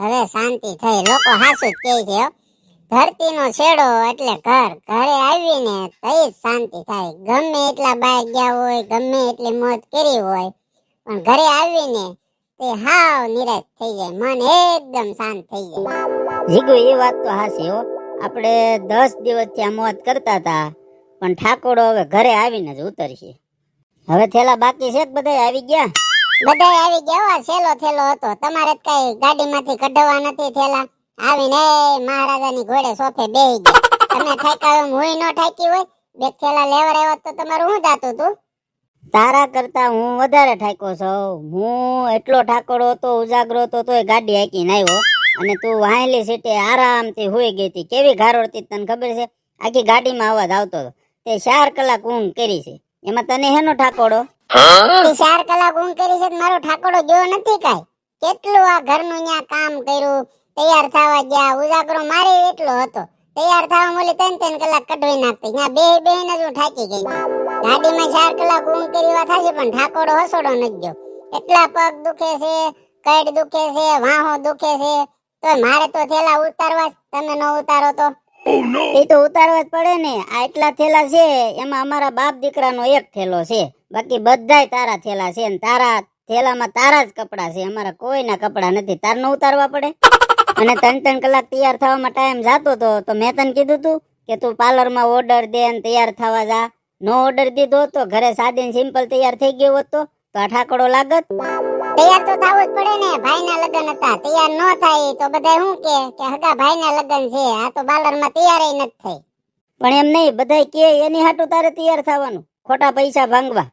હવે શાંતિ થઈ. લોકો હાસુ જ કહે છે. ધરતીનો છેડો એટલે ઘર. ઘરે આવીને તઈ જ શાંતિ થાય. ગમે એટલા બહાર ગયા હોય, ગમે એટલી મોજ કરી હોય, પણ ઘરે આવીને તે હાવ નિરાશ થઈ જાય. મન એકદમ શાંત થઈ જાય. જીગુ, એ વાત તો હાસી હો. આપણે દસ દિવસ ત્યાં મોત કરતા હતા, પણ ઠાકોરો હવે ઘરે આવીને જ ઉતરશે. હવે થેલા બાકી છે બધા આવી ગયા? બધાય આવી ગયા સેલો થેલો હતો. તમારે કઈ ગાડીમાંથી કઢવા નથી થેલા આવીને મહારાજાની ઘોડે સોફે બેહી તમે ઠાક્યા હુંય ન ઠાકી હોય? બે થેલા લેવા આવ્યા તો તમારું શું જાતું તું તારા કરતા હું વધારે ઠાકો છું. હું એટલો ઠાકોડો હતો, ઉજાગરો હતો, તોય ગાડી હાકી આવ્યો. અને તું વાહેલી સીટે આરામથી હોઈ ગઈ હતી. કેવી ગારોડતી તને ખબર છે? આખી ગાડીમાં અવાજ આવતો હતો. તે ચાર કલાક ઊંઘ કરી છે. એમાં તને હેનો ઠાકોરો? તે ચાર કલાક ઊંઘ કરી છે મારો ઠાકોડો જો નથી કાઈ? કેટલું આ ઘરનું ન્યા કામ કર્યું? તૈયાર થવા ગયા, ઉજાગરો મારે એટલો હતો. તૈયાર થવા મોલી ત્રણ ત્રણ કલાક કઢવી નાખતી. ત્યાં બે બે ને હું થાકી ગઈ. ગાડીમાં ચાર કલાક ઊંઘ કરી વાત થશે પણ ઠાકોડો હસોડો નથી ગયો. એટલા પગ દુખે છે કઈ દુખે છે, વાહો દુખે છે. તો મારે તો થેલા ઉતારવા તમે ન ઉતારો તો. એ તો ઉતારવા જ પડે ને. આટલા થેલા છે એમાં અમારા બાપ દીકરાનો એક થેલો છે. બાકી બધાય તારા થેલા છે ને તારા થેલામાં તારા જ કપડાં છે. અમારા કોઈના કપડાં નથી. તારનો ઉતારવા પડે. અને ત્રણ ત્રણ કલાક તૈયાર થવામાં ટાઈમ જતો તો તો મેં તને કીધું તું કે તું પાર્લરમાં ઓર્ડર દે ને તૈયાર થવા જા. નો ઓર્ડર દીધો હોત તો ઘરે સાદી સિમ્પલ તૈયાર થઈ ગયો હતો તો. તો આ ઠાકડો લાગત. તૈયાર તો થવું જ પડે ને. ભાઈના હતા તૈયાર ન થાય તો બધા શું કે કે હગા ભાઈના લગ્ન છે આ તો બાલરમાં તૈયાર નથી થઈ. પણ એમ નહીં બધા કે એની હાટું તારે તૈયાર થવાનું ખોટા પૈસા ભાંગવા.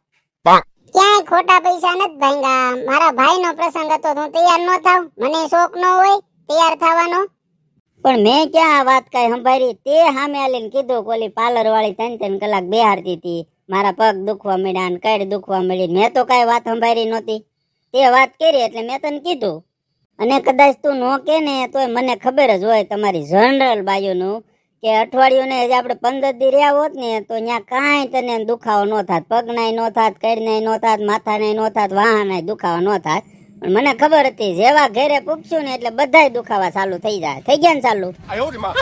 ક્યાંય ખોટા પૈસા નથી ભાંગા મારા ભાઈનો પ્રસંગ હતો હું તૈયાર ન થાવ મને શોખ ન હોય તૈયાર થવાનો. પણ મેં ક્યાં આ વાત કઈ સંભાળી? તે સામે આલીને કીધું કોલી પાર્લર વાળી ત્રણ ત્રણ કલાક બેહારતી હતી. મારા પગ દુખવા મળ્યા ને કડ દુખવા મળી મેં તો કઈ વાત સંભાળી નહોતી. તે વાત કરી એટલે મેં તને કીધું અને કદાચ તું ન કે ને તોય મને ખબર જ હોય તમારી જનરલ બાયુનું કે અઠવાડિયું ને આપણે પંદર દી રહ્યા હોત ને તો ત્યાં કાંઈ તને દુખાવો ન થાત પગનાય ન થાત કડનાય ન થાત માથાનાય ન થાત વાહનાય દુખાવો ન થાત. પણ મને ખબર હતી જેવા ઘરે પૂછ્યું ને એટલે બધાય દુખાવા ચાલુ થઈ જાય. થઈ ગયા ને ચાલુ?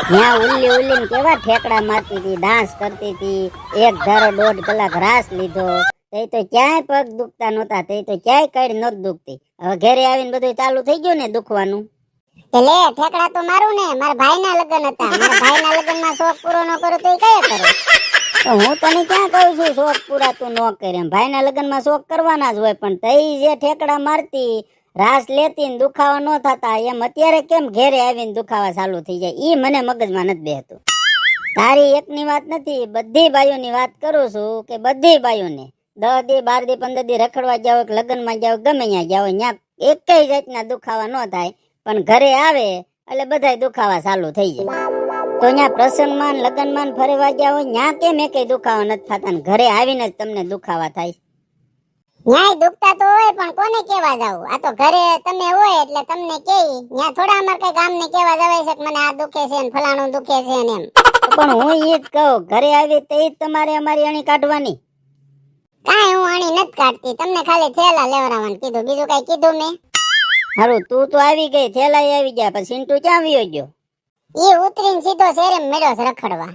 ત્યાં ઉલ્લી ઉલ્લી કેવા ઠેકડા મારતી હતી ડાન્સ કરતી હતી એક ધારો દોઢ કલાક રાસ લીધો. તે તો ક્યાંય પગ દુખતા નહોતા તે તો ક્યાંય કઈ નહોતી દુખતી. હવે ઘરે આવીને બધું ચાલુ થઈ ગયું ને દુખવાનું. એટલે ઠેકડા તો મારું ને મારા ભાઈના લગ્ન હતા. મારા ભાઈના લગ્નમાં શોખ પૂરો ન કરો તો એ કયો કરો? તો હું તને ક્યાં કહું છું શોખ પૂરા તું ન કરે. ભાઈના લગ્નમાં શોખ કરવાના જ હોય પણ તઈ જે ઠેકડા મારતી રાસ લેતી ને દુખાવા ન થતા એમ અત્યારે કેમ ઘેરે આવીને દુખાવા ચાલુ થઈ જાય? ઈ મને મગજમાં નથી બેહતું. તારી એકની વાત નથી બધી બાયોની વાત કરું છું કે બધી બાઈઓને દસ દી બાર દી પંદર દી રખડવા જાઓ કે લગ્નમાં જાઓ ગમે ત્યાં જાઓ ત્યાં એકેય જાતના દુખાવા ન થાય પણ ઘરે આવે એટલે બધાય દુખાવા ચાલુ થઈ જાય. તો ત્યાં પ્રસંગમાં ને લગ્નમાં ને ફરવા ગયા ત્યાં કેમ એકેય દુખાવા નથી થતા ઘરે આવીને જ તમને દુખાવા થાય. ન્યાય દુખતા તો હોય પણ કોને કેવા જાવ? આ તો ઘરે તમે હોય એટલે તમને કે ન્યા થોડા અમાર કઈ ગામને કેવા જવાય છે કે મને આ દુખે છે ને ફલાણું દુખે છે ને એમ. પણ હું એ જ કહું ઘરે આવી તે જ તમારે અમારી અણી કાઢવાની. કાંઈ હું આણી નથી કાઢતી. તમને ખાલી થેલા લેવડાવવાનું કીધું. બીજું કઈ કીધું મેં? હારું તું તો આવી ગઈ. થેલા આવી ગયા. પછી સિન્ટુ ક્યાં આવ્યો ગયો? એ ઉતરીને સીધો શેરે મેળ્યો છે રખડવા.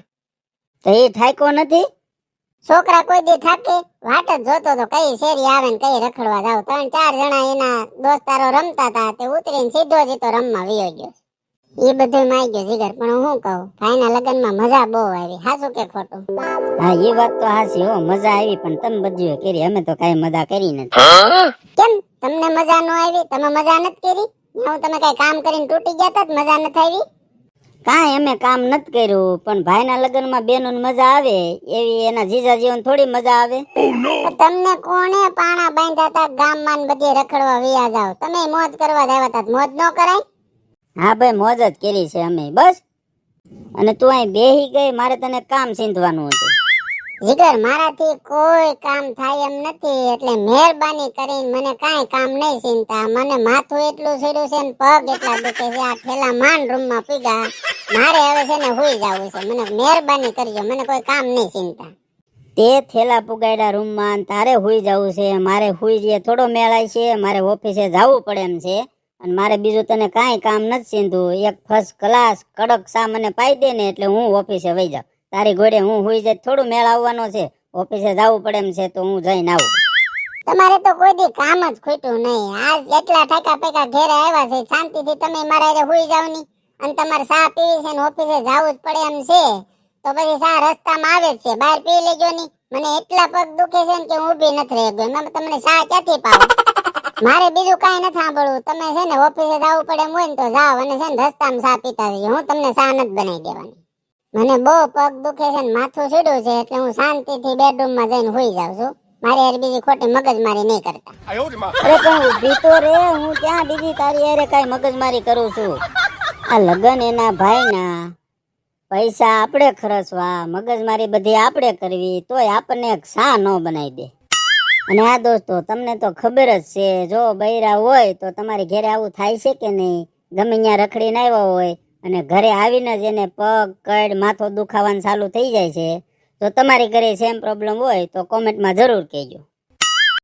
તો એ થાયકો નથી? છોકરા કોઈ દી થાકે? વાટ જ જોતો તો કઈ શેરી આવે ને કઈ રખડવા જાવ. ત્રણ ચાર જણા એના દોસ્તારો રમતા હતા તે ઉતરીને સીધો જ તો રમવા વિયો ગયો. એ બધું માઈ ગયું જીગર પણ હું શું કહું? ભાઈના લગ્નમાં મજા બહુ આવી. હાસું કે ખોટું? હા એ વાત તો હાસી હો મજા આવી પણ તમે બધું કરી અમે તો કઈ મજા કરી નથી. કેમ? તમને મજા ન આવી? તમે મજા નથી કરી? હું તમે કઈ કામ કરીને તૂટી ગયા તા મજા નથી આવી? કાંઈ અમે કામ નથી કર્યું પણ ભાઈના લગ્નમાં બેનો મજા આવે એવી એના જીજા જીવન થોડી મજા આવે. તમને કોણે પાણા બાંધ્યા હતા ગામમાં બધે રખડવા વિયા જાવ? તમે મોજ કરવા જ આવ્યા હતા મોજ ન કરાય? હા ભાઈ મોજ જ કરી છે અમે બસ. અને તું અહીં બેહી ગઈ મારે તને કામ સીંધવાનું હતું. જીગર મારાથી કોઈ કામ થાય એમ નથી એટલે મહેરબાની કરીને મને કાંઈ કામ નહીં ચિંતા મને માથું એટલું સીડ્યું છે ને પગ એટલા દુખે છે આ થેલા માંડ રૂમમાં પીગા. મારે હવે છે ને હોઈ જવું છે. મને મહેરબાની કરજો મને કોઈ કામ નહીં ચિંતા તે થેલા પુગાડ્યા રૂમમાં તારે હોઈ જવું છે. મારે હોઈ જઈએ થોડો મેળાય છે. મારે ઓફિસે જવું પડે એમ છે. અને મારે બીજું તને કાંઈ કામ નથી સીંધું. એક ફર્સ્ટ ક્લાસ કડક સામને પાઈ દે ને એટલે હું ઓફિસે વહી જાઉં. તારી ઘોડે હું હુઈ જાય થોડું મેળ આવવાનો છે. ઓફિસે જવું પડે એમ છે તો હું જઈને આવું. તમારે તો કોઈ દી કામ જ ખૂટ્યું નહીં. આજ એટલા ટાકા પેકા ઘેરે આવ્યા છે. શાંતિથી તમે મારા હારે હુઈ જાવની. અને તમારે ચા પીવી છે ને ઓફિસે જવું જ પડે એમ છે. તો પછી ચા રસ્તામાં આવે જ છે. બહાર પી લેજો ની. મને એટલા પગ દુખે છે ને કે હું ઊભી નથી રહી ગઈ તમને ચા ક્યાંથી પાવ મારે બીજું કાંઈ નથી સાંભળવું. તમે છે ને ઓફિસે જવું પડે હોય ને તો જાઓ અને છે ને રસ્તામાં ચા પીતા જઈએ હું તમને ચા નથી બનાવી દેવાની. મને બહુ પગ દુખે છે ને માથું છીડું છે એટલે હું શાંતિથી બેડરૂમમાં જઈને સુઈ જાઉં છું. મારી યાર બીજી ખોટી મગજમારી નહીં કરતા. અરે પણ ઊભી રે હું ત્યાં બીજી તારી યારે કાંઈ મગજમારી કરું છું? આ લગન એના ભાઈ ના પૈસા આપણે ખર્ચવા મગજમારી બધી આપણે કરવી તોય આપણને એક શા ન બનાવી દે. અને આ દોસ્તો, તમને તો ખબર જ છે, જો બૈરા હોય તો તમારી ઘરે આવું થાય છે કે નહીં? ગમે ત્યાં રખડીને આવ્યો હોય અને ઘરે આવીને જ એને પગ, કડ, માથો દુખાવાનું ચાલુ થઈ જાય છે, તો તમારી ઘરે સેમ પ્રોબ્લેમ હોય તો કોમેન્ટમાં જરૂર કહેજો.